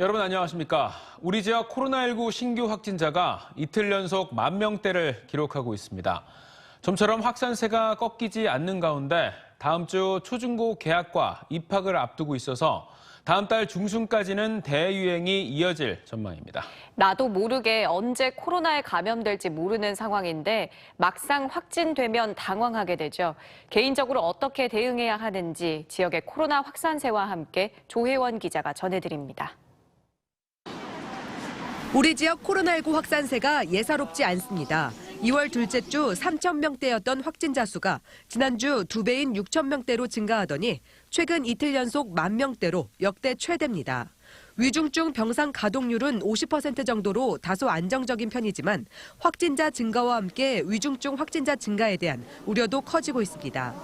여러분 안녕하십니까? 우리 지역 코로나19 신규 확진자가 이틀 연속 만 명대를 기록하고 있습니다. 좀처럼 확산세가 꺾이지 않는 가운데 다음 주 초중고 개학과 입학을 앞두고 있어서 다음 달 중순까지는 대유행이 이어질 전망입니다. 나도 모르게 언제 코로나에 감염될지 모르는 상황인데 막상 확진되면 당황하게 되죠. 개인적으로 어떻게 대응해야 하는지 지역의 코로나 확산세와 함께 조혜원 기자가 전해드립니다. 우리 지역 코로나19 확산세가 예사롭지 않습니다. 2월 둘째 주 3천 명대였던 확진자 수가 지난주 두 배인 6천 명대로 증가하더니 최근 이틀 연속 만 명대로 역대 최대입니다. 위중증 병상 가동률은 50% 정도로 다소 안정적인 편이지만 확진자 증가와 함께 위중증 확진자 증가에 대한 우려도 커지고 있습니다.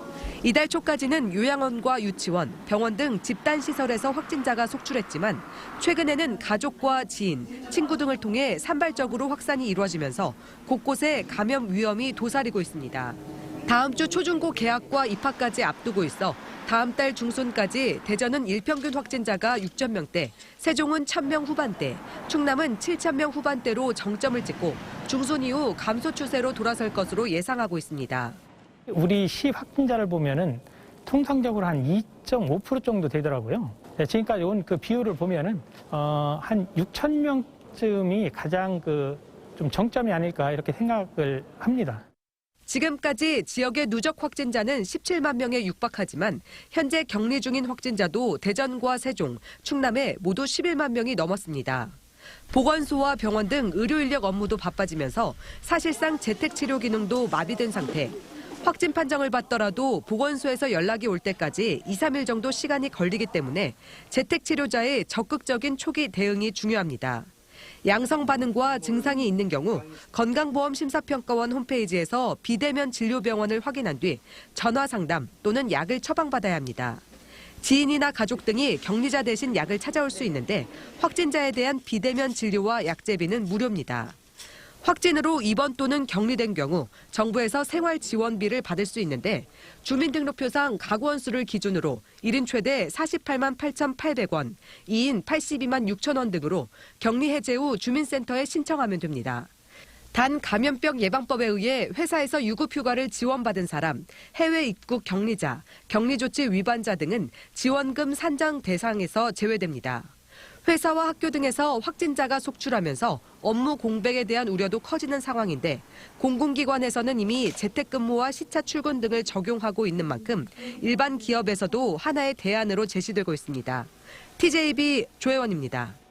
이달 초까지는 요양원과 유치원, 병원 등 집단 시설에서 확진자가 속출했지만 최근에는 가족과 지인, 친구 등을 통해 산발적으로 확산이 이루어지면서 곳곳에 감염 위험이 도사리고 있습니다. 다음 주 초중고 개학과 입학까지 앞두고 있어 다음 달 중순까지 대전은 일평균 확진자가 6천 명대, 세종은 1,000명 후반대, 충남은 7,000명 후반대로 정점을 찍고 중순 이후 감소 추세로 돌아설 것으로 예상하고 있습니다. 우리 시 확진자를 보면은 통상적으로 한 2.5% 정도 되더라고요. 네, 지금까지 온 그 비율을 보면은 어, 한 6천 명쯤이 가장 그 좀 정점이 아닐까 이렇게 생각을 합니다. 지금까지 지역의 누적 확진자는 17만 명에 육박하지만 현재 격리 중인 확진자도 대전과 세종, 충남에 모두 11만 명이 넘었습니다. 보건소와 병원 등 의료 인력 업무도 바빠지면서 사실상 재택 치료 기능도 마비된 상태. 확진 판정을 받더라도 보건소에서 연락이 올 때까지 2, 3일 정도 시간이 걸리기 때문에 재택 치료자의 적극적인 초기 대응이 중요합니다. 양성 반응과 증상이 있는 경우 건강보험 심사평가원 홈페이지에서 비대면 진료병원을 확인한 뒤 전화 상담 또는 약을 처방받아야 합니다. 지인이나 가족 등이 격리자 대신 약을 찾아올 수 있는데 확진자에 대한 비대면 진료와 약제비는 무료입니다. 확진으로 입원 또는 격리된 경우 정부에서 생활 지원비를 받을 수 있는데 주민등록표상 가구원 수를 기준으로 1인 최대 48만 8,800원, 2인 82만 6천 원 등으로 격리 해제 후 주민센터에 신청하면 됩니다. 단 감염병 예방법에 의해 회사에서 유급 휴가를 지원받은 사람, 해외 입국 격리자, 격리 조치 위반자 등은 지원금 산정 대상에서 제외됩니다. 회사와 학교 등에서 확진자가 속출하면서 업무 공백에 대한 우려도 커지는 상황인데 공공기관에서는 이미 재택근무와 시차 출근 등을 적용하고 있는 만큼 일반 기업에서도 하나의 대안으로 제시되고 있습니다. TJB 조혜원입니다.